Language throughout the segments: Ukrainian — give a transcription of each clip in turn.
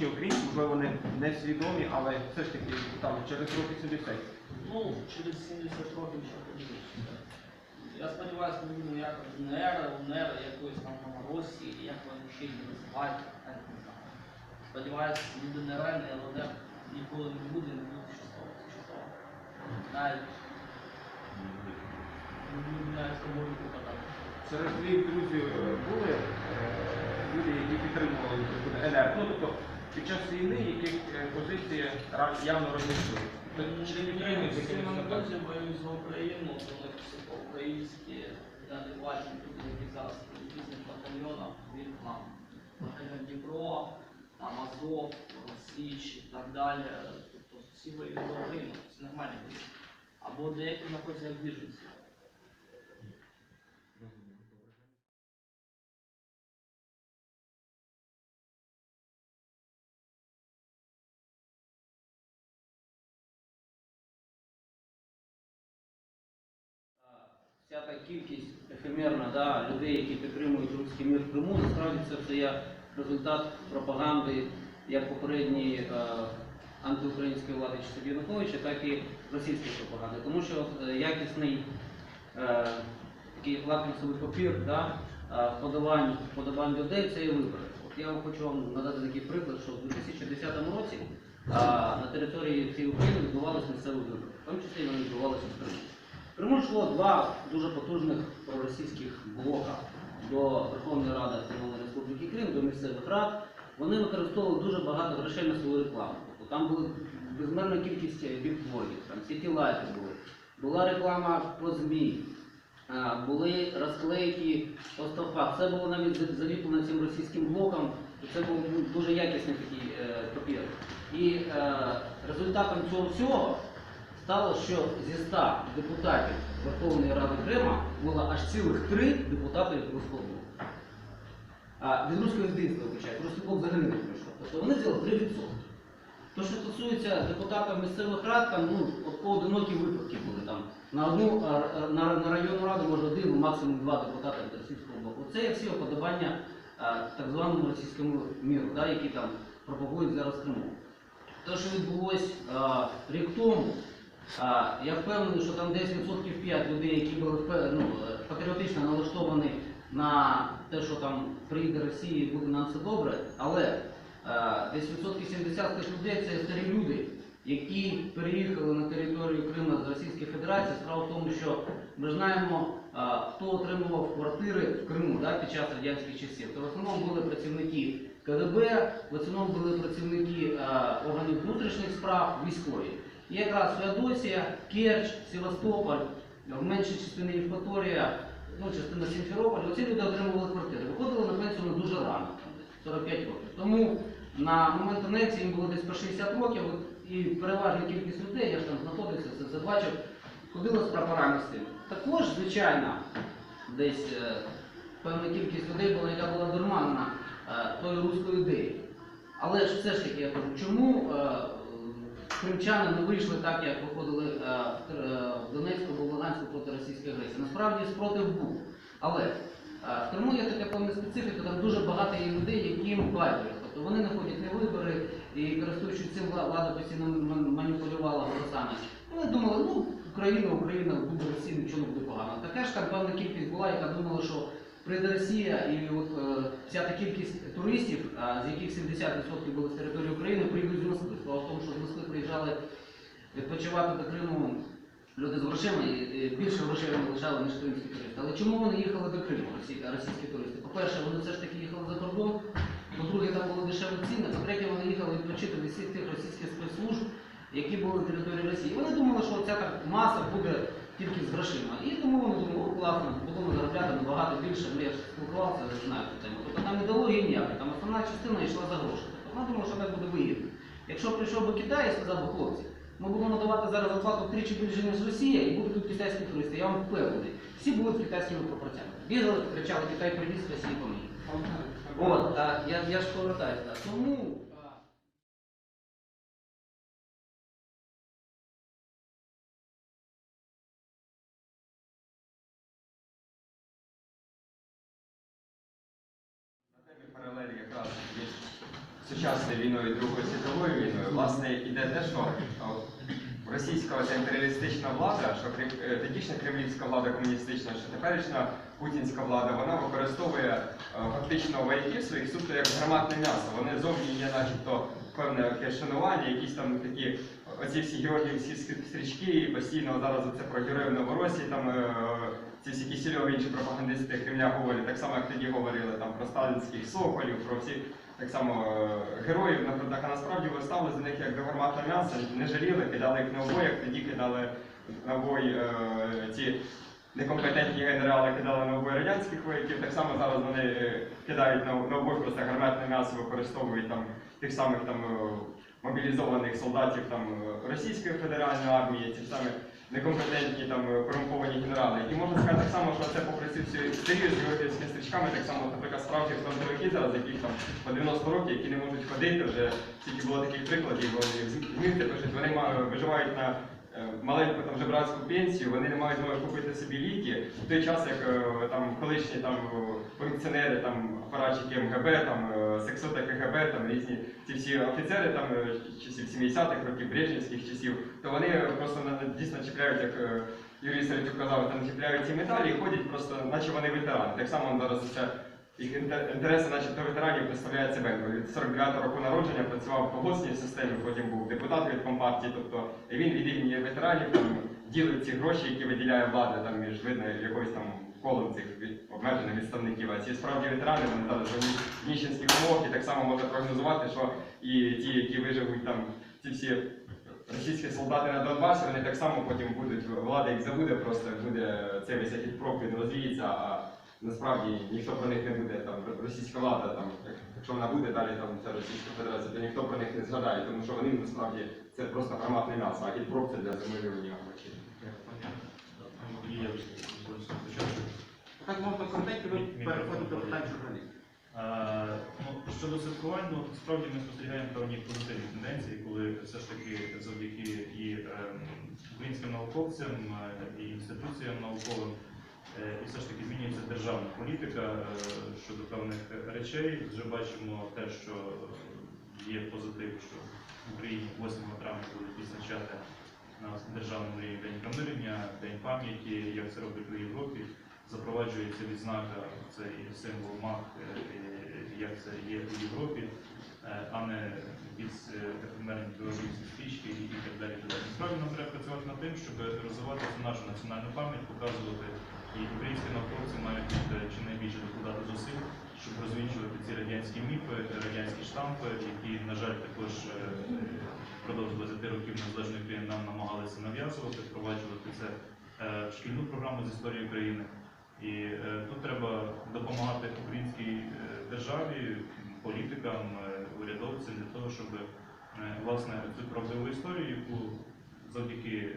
до українці, можливо, вони не свідомі, але все ж таки там через років 70. Ну, через 70 років ще подивишся. Я сподіваюся, не буде ніякого ДНР, УНР, якоїсь там Росії, як вони ще її називають, я не знаю. Сподіваюся, ні ДНР, ні ЛНР ніколи не буде, не буде щасливо. щасливо. Навіть не міняється можуть показати. Серед твоїх друзів були е, люди, які підтримували наприклад, Ну, тобто під час війни яких е, позиції явно. Тобто, Чи не підтримують Всі якимось дозі боюсь за Україну, вони все по-українськи, не тут які зараз різних батальйонів від нам. Батальйон Дніпро, там Азов, Січ і так далі. Тобто всі воюють за Україну, це нормальні люди. Або деякі знаходяться як біженці. Вся та кількість ефемерна да, людей, які підтримують руський мір в Криму, насправді це все є результат пропаганди як попередньої е, антиукраїнської влади часів Януковича, так і російської пропаганди. Тому що е, якісний е, такий лакмусовий папір да, е, вподобань людей це і вибори. От я вам хочу вам надати такий приклад, що в 2010 році е, на території цієї України відбувалися місцеві вибори, в тому числі вони відбувалися в Криму. Криму йшло два дуже потужних проросійських блока до Верховної Ради Автономної Республіки Крим, до місцевих рад. Вони використовували дуже багато грошей на свою рекламу. Тобто там була безмерна кількість бікбордів, там сітілайти були. Була реклама по ЗМІ, були розклейки по стовпах. Все було навіть за- заліплено цим російським блоком. і Це був дуже якісний такий е, папір. І е, результатом цього всього стало, що зі 100 депутатів Верховної Ради Крима було аж цілих три депутати від руського. А від руського єдинства, вибачаю, руський взагалі не пройшов. Тобто вони взяли 3%. То, що стосується депутатів місцевих рад, там ну, поодинокі випадки були там. На одну на, на районну раду може один, ну, максимум два депутати від російського блоку. Це є всі уподобання а, так званому російському міру, да, які там пропагують зараз Криму. Те, що відбулось а, рік тому, а, я впевнений, що там десь відсотків 5 людей, які були ну, е, патріотично налаштовані на те, що там приїде Росія і буде нам все добре, але е, десь відсотків 70 тих людей це старі люди, які переїхали на територію Криму з Російської Федерації. Справа в тому, що ми знаємо, е, хто отримував квартири в Криму да, під час радянських часів. То в основному були працівники КГБ, в основному були працівники органів внутрішніх справ, військові. Якраз Феодосія, Керч, Севастополь, в меншій частині Євпаторія, ну, частина Сімферополь, оці люди отримували квартири. Виходили на пенсію дуже рано, 45 років. Тому на момент анексії їм було десь по 60 років, і переважна кількість людей, я ж там знаходився, це, це бачив, ходили з прапорами з тим. Також, звичайно, десь е, певна кількість людей була, яка була дурманена е, тою руською ідеєю. Але ж все ж таки я кажу, чому е, кримчани не вийшли так, як виходили е, е, в Донецьку або в Луганську проти російської агресії? Насправді спротив був. Але е, в Криму є така певна специфіка, там дуже багато є людей, яким байдуже. Тобто вони не ходять на вибори і користуючись цим влада постійно маніпулювала голосами. Вони думали, ну Україна, Україна, буде Росія, нічого не буде погано. Така ж там певна кількість була, яка думала, що прийде Росія і от е, вся та кількість туристів, з яких 70% були з території України, прийдуть з Москви. Справа в тому, що з Москви приїжджали відпочивати до Криму люди з грошима, і більше грошей вони лишали, ніж кримські туристи. Але чому вони їхали до Криму, російські туристи? По-перше, вони все ж таки їхали за кордон, по-друге, там були дешеві ціни, по-третє, вони їхали відпочити від всіх тих російських спецслужб, які були на території Росії. Вони думали, що ця так маса буде тільки з грошима. І тому вони думали, о, класно, будемо заробляти набагато більше, ну, я ж спілкувався, знаю цю тему. Тобто там ідеології ніякої, там основна частина йшла за гроші. Тобто вона думала, що так буде вигідно. Якщо прийшов би Китай і сказав би, хлопці, ми будемо надавати зараз оплату втричі більше, ніж Росія, і будуть тут китайські туристи, я вам впевнений. Всі будуть китайськими пропорціями. Бігали, кричали, Китай привіз, Росії поміг. От, а, я, я ж повертаюся. Тому. Сучасною війною, Другою світовою війною, власне, іде те, що російська оця імперіалістична влада, що е, тодішня кремлівська влада комуністична, що теперішня путінська влада, вона використовує е, фактично вояків своїх суто як гарматне м'ясо. Вони зовні є, начебто, певне шанування, якісь там такі оці всі георгіївські стрічки, постійно зараз це про героїв Новоросії, там е, ці всі кісельові інші пропагандисти Кремля говорять, так само як тоді говорили там про сталінських соколів, про всіх так само е, героїв, наприклад, а насправді ви ставили за них як до гарматного м'яса, не жаліли, кидали їх на обой, як тоді кидали на обой е, ці некомпетентні генерали кидали на обой радянських вояків, так само зараз вони е, кидають на, на обой просто гарматне м'ясо, використовують там тих самих там мобілізованих солдатів там Російської Федеральної армії, ж самі некомпетентні там е, корумповані генерали. І можна сказати так само, що це попри цю всю історію з георгіївськими стрічками, так само, наприклад, справжні фронтовики зараз, яких там по 90 років, які не можуть ходити вже, тільки було таких прикладів, вони змінити вони виживають на маленьку там жебрацьку пенсію, вони не мають змоги купити собі ліки. В той час, як е, там колишні там е, функціонери, там апаратчики МГБ, там е, сексоти КГБ, там різні ці всі офіцери там е, часів 70-х років, брежнівських часів, то вони просто дійсно чіпляють, як е, Юрій Середюк казав, там чіпляють ці медалі і ходять просто, наче вони ветерани. Так само зараз ця їх інте- інтереси, начебто ветеранів, представляє Цибенко. Від 49 року народження працював в колгоспній системі, потім був депутат від компартії. Тобто він від імені ветеранів там ділить ці гроші, які виділяє влада там між видно якоюсь там колом цих обмежених відставників. А ці справді ветерани вони дали свої ніщенських умовах і так само можна прогнозувати, що і ті, які виживуть там, ці всі російські солдати на Донбасі, вони так само потім будуть, влада їх забуде, просто буде цей весь агітпроп, він розвіється, насправді ніхто про них не буде, там російська влада, там, якщо вона буде далі там ця Російська Федерація, то ніхто про них не згадає, тому що вони насправді це просто гарматне м'ясо, а агітпроп це для замилювання спочатку. Так можна коротенько, ви переходите до питань журналістів. Ну, щодо святкувань, ну, справді ми спостерігаємо певні позитивні тенденції, коли все ж таки завдяки і ем, українським науковцям, е, і інституціям науковим, і все ж таки змінюється державна політика е, щодо певних речей. Вже бачимо те, що е, є позитив, що в Україні 8 травня будуть відзначати на рівні День примирення, День пам'яті, як це роблять у Європі. Запроваджується відзнака, це і символ МАК, е, е, як це є у Європі, е, а не від ефемерні білорусі стрічки і так далі. Насправді нам треба працювати над тим, щоб розвивати нашу національну пам'ять, показувати, і українські науковці мають чи найбільше докладати зусиль, щоб розвінчувати ці радянські міфи, радянські штампи, які, на жаль, також е, впродовж 20 років незалежної України нам намагалися нав'язувати, впроваджувати це е, в шкільну програму з історії України. І е, тут треба допомагати українській державі, політикам, урядовцям для того, щоб власне цю правдиву історію, яку завдяки е,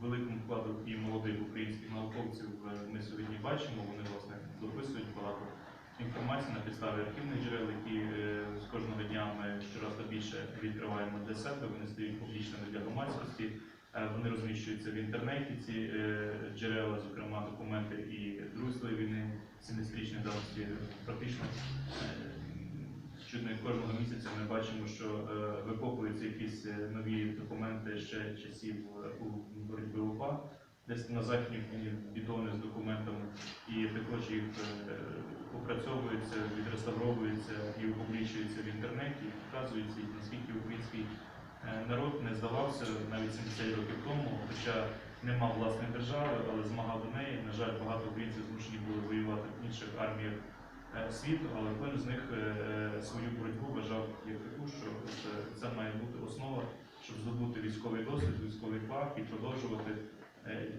великому вкладу і молодих українських науковців е, ми сьогодні бачимо, вони власне дописують багато інформації на підставі архівних джерел, які е, з кожного дня ми щораз більше відкриваємо для себе, вони стають публічними для громадськості. Вони розміщуються в інтернеті, ці джерела, зокрема документи і Другої війни 70-річної давності. Практично е, чудно кожного місяця ми бачимо, що е, викопуються якісь е, нові документи ще часів е, у боротьби УПА, десь на Україні бідони з документами, і також їх опрацьовуються, відреставровуються і опублічуються в інтернеті, і наскільки український народ не здавався навіть 70 років тому, хоча не мав власної держави, але змагав до неї. На жаль, багато українців змушені були воювати в інших арміях е, світу, але кожен з них е, е, свою боротьбу вважав як таку, що це, має бути основа, щоб здобути військовий досвід, військовий фах і продовжувати,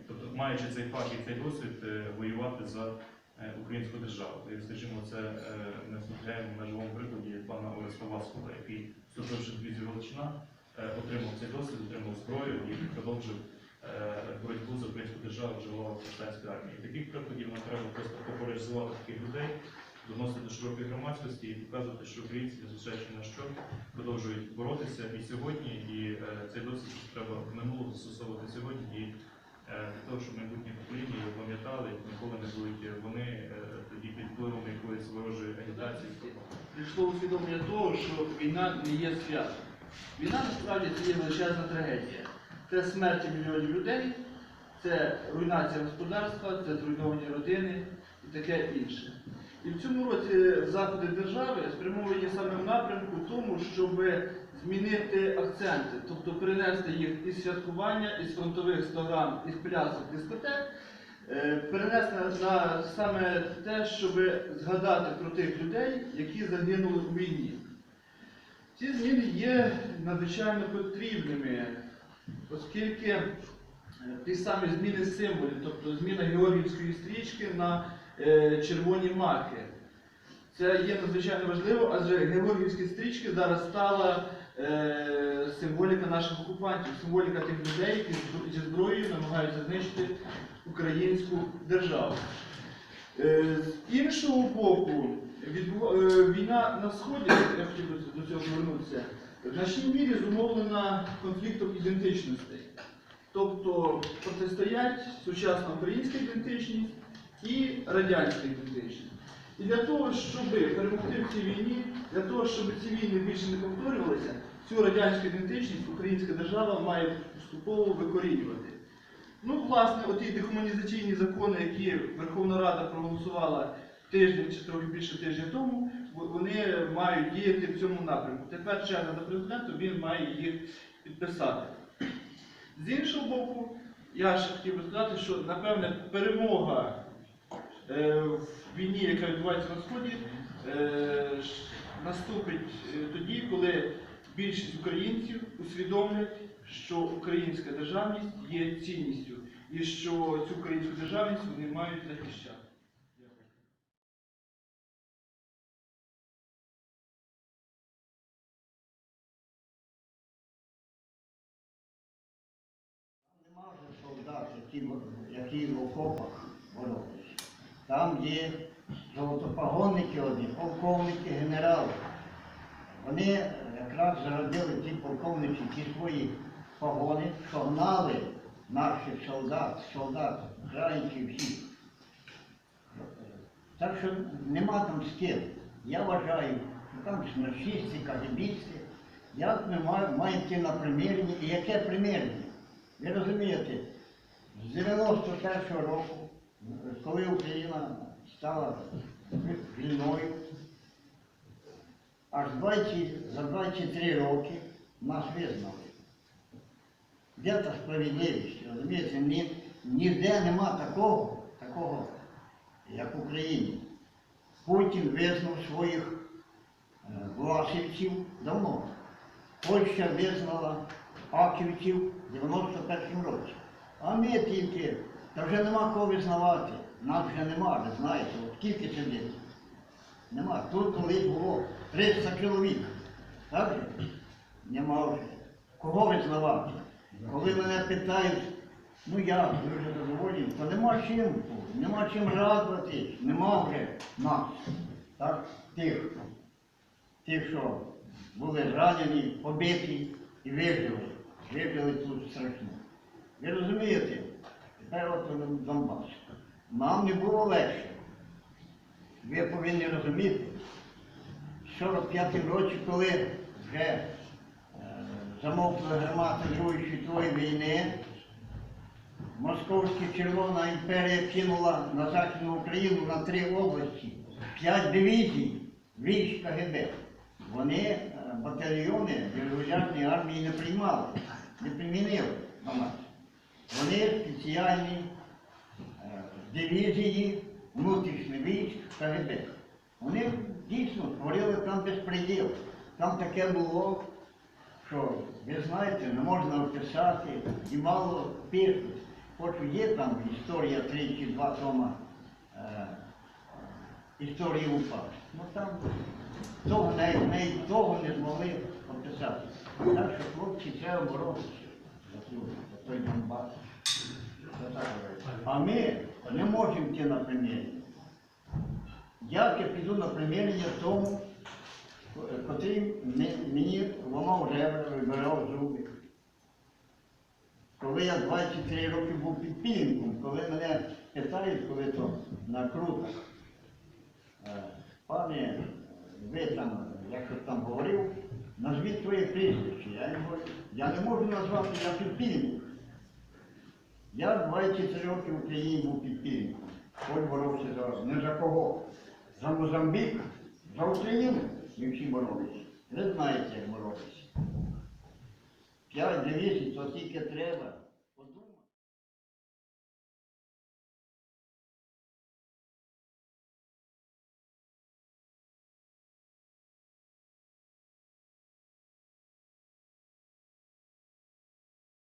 тобто маючи цей фах і цей досвід, воювати за українську державу. І, скажімо, це ми спостерігаємо на живому прикладі пана Ореста Васкова, який вступивши в дивізію Галичина, е, отримав цей досвід, отримав зброю і продовжив боротьбу за українську державу вже в армії. Таких прикладів нам треба просто популяризувати таких людей, доносити до широкої громадськості і показувати, що українці, незважаючи на що, продовжують боротися і сьогодні, і е, цей досвід треба минуло застосовувати сьогодні і для того, щоб майбутні покоління його пам'ятали, ніколи не будуть вони е, тоді під впливом якоїсь ворожої агітації. Прийшло усвідомлення того, що війна не є святом. Війна насправді це є величезна трагедія. Це смерті мільйонів людей, це руйнація господарства, це зруйновані родини таке інше. І в цьому році заходи держави спрямовані саме в напрямку тому, щоб змінити акценти, тобто перенести їх із святкування, із фронтових 100 із плясок, дискотек, е, перенести на саме те, щоб згадати про тих людей, які загинули у війні. Ці зміни є надзвичайно потрібними, оскільки е, ті самі зміни символів, тобто зміна Георгіївської стрічки на червоні маки. Це є надзвичайно важливо, адже Георгіївські стрічки зараз стала е, символіка наших окупантів, символіка тих людей, які зі зброєю намагаються знищити українську державу. Е, З іншого боку, е, війна на сході, я хотів до цього повернутися, в значній мірі зумовлена конфліктом ідентичностей. Тобто протистоять сучасна українська ідентичність і радянська ідентичність. І для того, щоб перемогти в цій війні, для того, щоб ці війни більше не повторювалися, цю радянську ідентичність українська держава має поступово викорінювати. Ну, власне, оті дехуманізаційні закони, які Верховна Рада проголосувала тиждень чи трохи більше тижня тому, вони мають діяти в цьому напрямку. Тепер черга до президента, він має їх підписати. З іншого боку, я ще хотів би сказати, що напевне перемога в війні, яка відбувається на сході, е, наступить е, тоді, коли більшість українців усвідомлять, що українська державність є цінністю і що цю українську державність вони мають захищати. Дякую. Нема вже солдат, які, в- які в окопах боролися. Там є золотопогонники одні, полковники, генерали. Вони якраз заробили ті полковники ті свої погони, що гнали наших солдат, солдат, українців всіх. Так що нема там з ким. Я вважаю, що там смерчисті, кагібісти. Як ми ма- маємо йти на примірення і яке примірення? Ви розумієте, з 91-го року, коли Україна стала вільною, аж 20, за 23 роки нас визнали. Де та справедливість? Розумієте, ні, ніде нема такого, такого, як в Україні. Путін визнав своїх е, власівців давно. Польща визнала аківців в 91 році. А ми тільки, та вже нема кого визнавати. Нас вже нема, ви знаєте, от скільки це? Нема. Тут колись було 300 чоловік. Так? Нема вже. Кого визнавати? Коли мене питають, ну як, ви вже задоволені, то нема чим, нема чим радуватись, нема вже нас. Так? Тих, тих, що були ранені, побиті і вижили. Вижили тут страшно. Ви розумієте? Тепер от Донбас. Нам не було легше. Ви повинні розуміти, в 45-м році, коли вже е, гармата Другої світової війни, Московська Червона імперія кинула на Західну Україну на три області, п'ять дивізій військ КГБ. Вони е, батальйони регулярної армії не приймали, не примінили на нас. Вони спеціальні е, дивізії внутрішніх військ КГБ. Вони дійсно творили там безпреділ. Там таке було, що ви знаєте, не можна описати і мало пишуть. Хоч є там історія 3 чи 2 тома е, історії УПА. Ну там того не, не, того не змогли описати. Так що хлопці треба боротися той. А ми не можемо йти на примірення. Як я піду на примірення тому, котрий ме- мені ламав ребра, вибирав зуби. Коли я 23 роки був підпільником, коли мене питають, коли то на крутах, е, пане, ви там, як хтось там говорив, назвіть своє прізвище. Я, я не можу назвати, я підпільник. Я 24 роки в Україні був підпільником. Хоч боровся зараз. не за кого. За Мозамбік, за Україну. Ми всі боролися. Ви знаєте, як боролися. П'ять дивізій, то тільки треба.